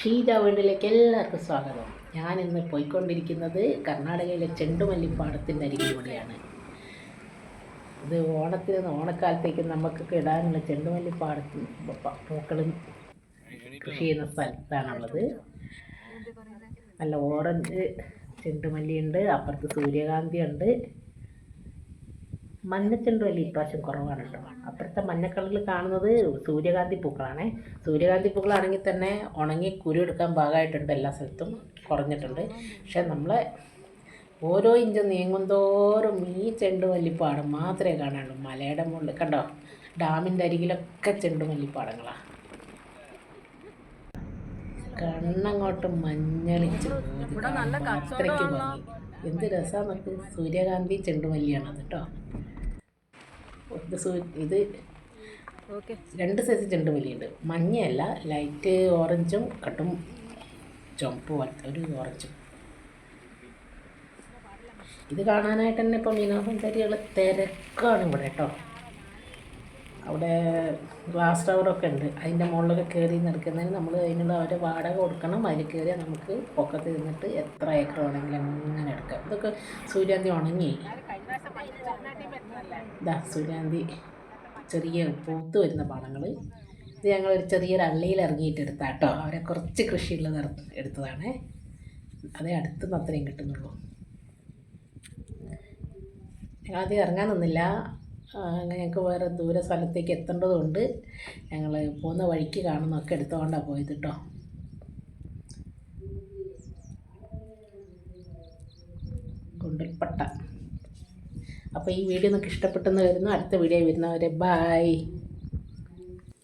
ഷീജ വേൾഡിലേക്ക് എല്ലാവർക്കും സ്വാഗതം. ഞാൻ ഇന്ന് പോയിക്കൊണ്ടിരിക്കുന്നത് കർണാടകയിലെ ചെണ്ടുമല്ലിപ്പാടത്തിന്റെ അരികിലൂടെയാണ് ഇത് ഓണത്തിന് ഓണക്കാലത്തേക്ക് നമുക്കൊക്കെ ഇടാനുള്ള ചെണ്ടുമല്ലിപ്പാടത്തിൽ പൂക്കളും കൃഷി ചെയ്യുന്ന സ്ഥലത്താണുള്ളത്. നല്ല ഓറഞ്ച് ചെണ്ടുമല്ലിയുണ്ട് അപ്പുറത്ത് സൂര്യകാന്തി ഉണ്ട് മഞ്ഞച്ചെണ്ടുമല്ലി ഇപ്രാവശ്യം കുറവാണ് കേട്ടോ അപ്പുറത്തെ മഞ്ഞക്കളിൽ കാണുന്നത് സൂര്യകാന്തി പൂക്കളാണേ. സൂര്യകാന്തി പൂക്കളാണെങ്കിൽ തന്നെ ഉണങ്ങി കുരു എടുക്കാൻ ഭാഗമായിട്ടുണ്ട് എല്ലാ സ്ഥലത്തും കുറഞ്ഞിട്ടുണ്ട്. പക്ഷേ നമ്മളെ ഓരോ ഇഞ്ച് നീങ്ങുന്തോറും ഈ ചെണ്ടുമല്ലിപ്പാടം മാത്രമേ കാണാനുള്ളൂ. മലയുടെ മുകളിൽ കണ്ടോ? ഡാമിന്റെ അരികിലൊക്കെ ചെണ്ടുമല്ലിപ്പാടങ്ങളാണ് കണ്ണങ്ങോട്ട് മഞ്ഞളിച്ച് അത്രയ്ക്ക് ഭംഗി. എന്ത് രസമാണ് നമുക്ക് സൂര്യകാന്തി ചെണ്ടുമല്ലിയാണ് അത് കേട്ടോ. ഇത് സൂ- ഇത് രണ്ട് സൈസ് ചെണ്ടുമല്ലിയുണ്ട് മഞ്ഞയല്ല ലൈറ്റ് ഓറഞ്ചും കട്ടും ചുമപ്പ് പോലത്തെ ഒരു ഓറഞ്ചും ഇത് കാണാനായിട്ട് തന്നെ ഇപ്പോൾ വിനോദസഞ്ചാരികൾ തിരക്കാണ് ഇവിടെ കേട്ടോ. അവിടെ ഗ്ലാസ് ടവറൊക്കെ ഉണ്ട്. അതിന്റെ മുകളിലൊക്കെ കയറി നിൽക്കുന്നതിന് നമ്മൾ അതിനുള്ള അവരെ വാടക കൊടുക്കണം. അതിൽ കയറിയാൽ നമുക്ക് പൊക്കത്ത് നിന്നിട്ട് എത്ര ഏക്കർ വേണമെങ്കിലും അങ്ങനെ എടുക്കാം. ഇതൊക്കെ സൂര്യാന്തി ഉണങ്ങി. ഇതാ സൂര്യാന്തി ചെറിയ പൂത്ത് വരുന്ന പാടങ്ങൾ ഇത് ഞങ്ങൾ ഒരു ചെറിയൊരു അള്ളിയിൽ ഇറങ്ങിയിട്ട് എടുത്താ കേട്ടോ അവരെ കുറച്ച് കൃഷിയുള്ളത് എടുത്തതാണ്. അതേ അടുത്ത് മാത്രമേ കിട്ടുന്നുള്ളൂ. ഞങ്ങൾ ആദ്യം ഇറങ്ങാൻ നിന്നില്ല. ഞങ്ങൾക്ക് വേറെ ദൂര സ്ഥലത്തേക്ക് എത്തേണ്ടതുകൊണ്ട് ഞങ്ങൾ പോകുന്ന വഴിക്ക് കാണുന്നൊക്കെ എടുത്തുകൊണ്ടാണ് പോയത് കേട്ടോ ഗുണ്ടൽപ്പട്ട അപ്പോൾ ഈ വീഡിയോ നിങ്ങൾക്ക് ഇഷ്ടപ്പെട്ടെന്ന് വരുന്നു അടുത്ത വീഡിയോ വരുന്നവരെ ബായ്